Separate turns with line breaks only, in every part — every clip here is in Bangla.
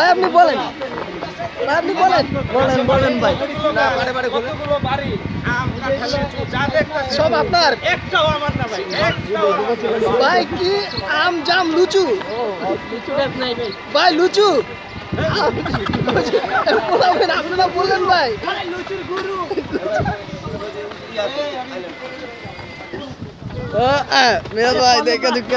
ভাই আপনি বলেন। ভাই আপনি বলেন। বলেন বলেন ভাই। সব আপনার?
একটাও আমার না ভাই
কি আম জাম লুচু? ভাই লুচু? আপনারা বললেন ভাই। ভাই দেখে দেখে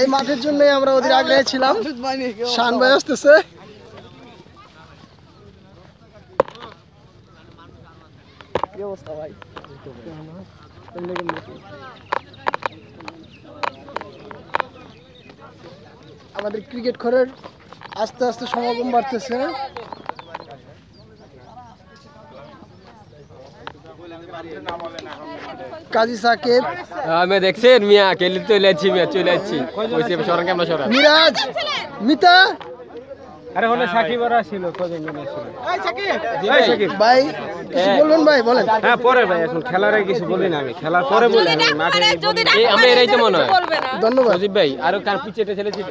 এই মাঠের জন্য আমরা ওদের আগ্রহে ছিলাম। শান ভাই আসতেছে। আমাদের ক্রিকেট ঘরের আস্তে আস্তে সমাগম বাড়তেছে। কাজী সাকিব।
আমি দেখছেন মিয়া কেলি চলে যাচ্ছি মিয়া চলে যাচ্ছি। ওইসে সরান কেমন সরান?
মিরাজ মিতা।
আরে হলে সাকিব ওরা ছিল কজন জন ছিল। এই সাকিব।
ভাই কিছু বলবেন ভাই বলেন।
হ্যাঁ পরে ভাই এখন খেলার আগে কিছু বলি না আমি। খেলার পরে বলি আমি মাঠে এই আমরা এরাই তো মনে হয়।
ধন্যবাদ।
সজীব ভাই আরও কার পিছে এটা ছেলে ছিল?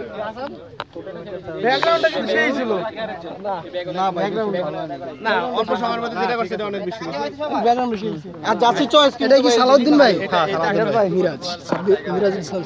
ব্যাকগ্রাউন্ডটা কিন্তু সেই ছিল না অল্প সময়ের মধ্যে যেটা করছে এটা অনেক বেশি
আর যাচ্ছে চয়েস এটা কি সালাউদ্দিন ভাই? হ্যাঁ ভাই মিরাজ। মিরাজ ইসলাম।